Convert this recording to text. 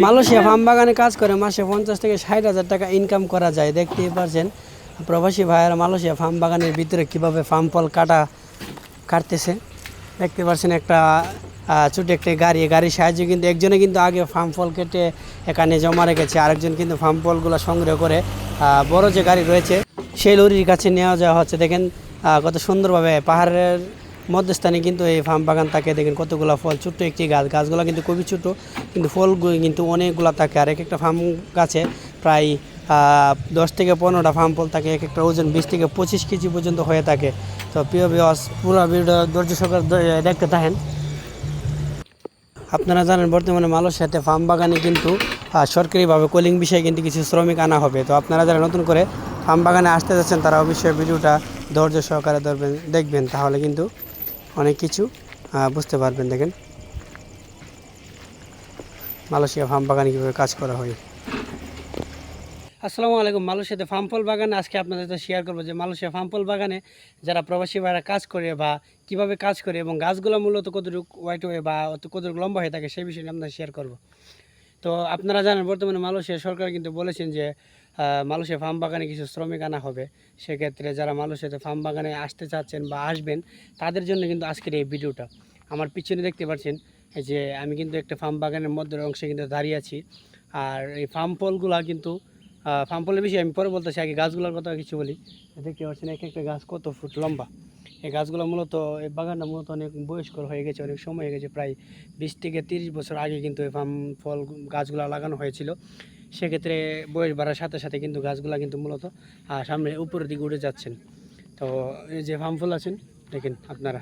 Malaysia farm বাগানে কাজ করে, মাসে পঞ্চাশ থেকে ষাট হাজার টাকা ইনকাম করা যায়। দেখতেই পারছেন, প্রবাসী ভাইয়েরা মালয়েশিয়া ফার্ম বাগানের ভিতরে কীভাবে ফার্ম ফল কাটা, কাটতেছে। দেখতে পাচ্ছেন একটা ছোট একটা গাড়ি গাড়ির সাহায্যে কিন্তু একজনে কিন্তু আগে ফার্ম ফল কেটে এখানে জমা রেখেছে, আরেকজন কিন্তু ফার্ম ফলগুলো সংগ্রহ করে বড় যে গাড়ি রয়েছে, সেই লরির কাছে নেওয়া যাওয়া হচ্ছে। দেখেন কত সুন্দরভাবে পাহাড়ের মধ্যস্থানে কিন্তু এই ফার্ম বাগান থাকে, দেখেন কতগুলো ফল, ছোট্ট একটি গাছ। গাছগুলো কিন্তু খুবই ছোটো, কিন্তু ফলগুলো কিন্তু অনেকগুলো থাকে। আর এক একটা ফার্ম গাছে প্রায় দশ থেকে পনেরোটা ফার্ম ফল থাকে এক একটা ওজন বিশ থেকে পঁচিশ কেজি পর্যন্ত হয়ে থাকে। তো প্রিয় বিয়স পুরো ভিডিও ধৈর্য সহকারে দেখতে থাকেন। আপনারা জানেন, বর্তমানে মালয়েশিয়াতে ফার্ম বাগানে কিন্তু সরকারিভাবে কলিং বিষয়ে কিন্তু কিছু শ্রমিক আনা হবে। তো আপনারা যারা নতুন করে ফার্ম বাগানে আসতে যাচ্ছেন, তারা অবশ্যই ভিডিওটা ধৈর্য সহকারে ধরবেন, দেখবেন। তাহলে কিন্তু অনেক কিছু বুঝতে পারবেন দেখেন। মালয়েশিয়া ফার্ম বাগানে কীভাবে কাজ করা হয়। আসসালামু আলাইকুম, মালয়েশিয়াতে ফার্মফল বাগানে, আজকে আপনাদের সাথে শেয়ার করব যে মালয়েশিয়া ফার্মফল বাগানে যারা প্রবাসী ভাইরা কাজ করে বা কীভাবে কাজ করে এবং গাছগুলো মূলত কতটুকু হোয়াইট হয়ে বা কতটুকু লম্বা হয়ে থাকে সেই বিষয়ে আপনাদের শেয়ার করব। তো আপনারা জানেন, বর্তমানে মালয়েশিয়া সরকার কিন্তু বলেছেন যে মালয়েশিয়া ফার্ম বাগানে কিছু শ্রমিক আনা হবে, সেক্ষেত্রে যারা মালয়েশিয়াতে ফার্ম বাগানে আসতে চাচ্ছেন বা আসবেন, তাদের জন্য কিন্তু আজকের এই ভিডিওটা। আমার পিছনে দেখতে পাচ্ছেন যে আমি কিন্তু একটা ফার্ম বাগানের মধ্যে অংশে কিন্তু দাঁড়িয়ে আছি। আর এই ফার্ম ফলগুলা কিন্তু ফার্ম ফলের বিষয়ে আমি পরে বলতেছি, আগে গাছগুলোর কথা কিছু বলি। দেখতে পাচ্ছেন, এক একটা গাছ কত ফুট লম্বা। এই গাছগুলো মূলত, এই বাগানটা মূলত অনেক বয়স্কর হয়ে গেছে, অনেক সময় হয়ে গেছে, প্রায় বিশ থেকে তিরিশ বছর আগে কিন্তু এই ফার্ম ফল গাছগুলো লাগানো হয়েছিল। সেক্ষেত্রে বয়স বাড়ার সাথে সাথে কিন্তু গাছগুলা কিন্তু মূলত সামনে উপরের দিকে উঠে যাচ্ছেন। তো এই যে ফার্ম ফুল আছেন, দেখেন আপনারা।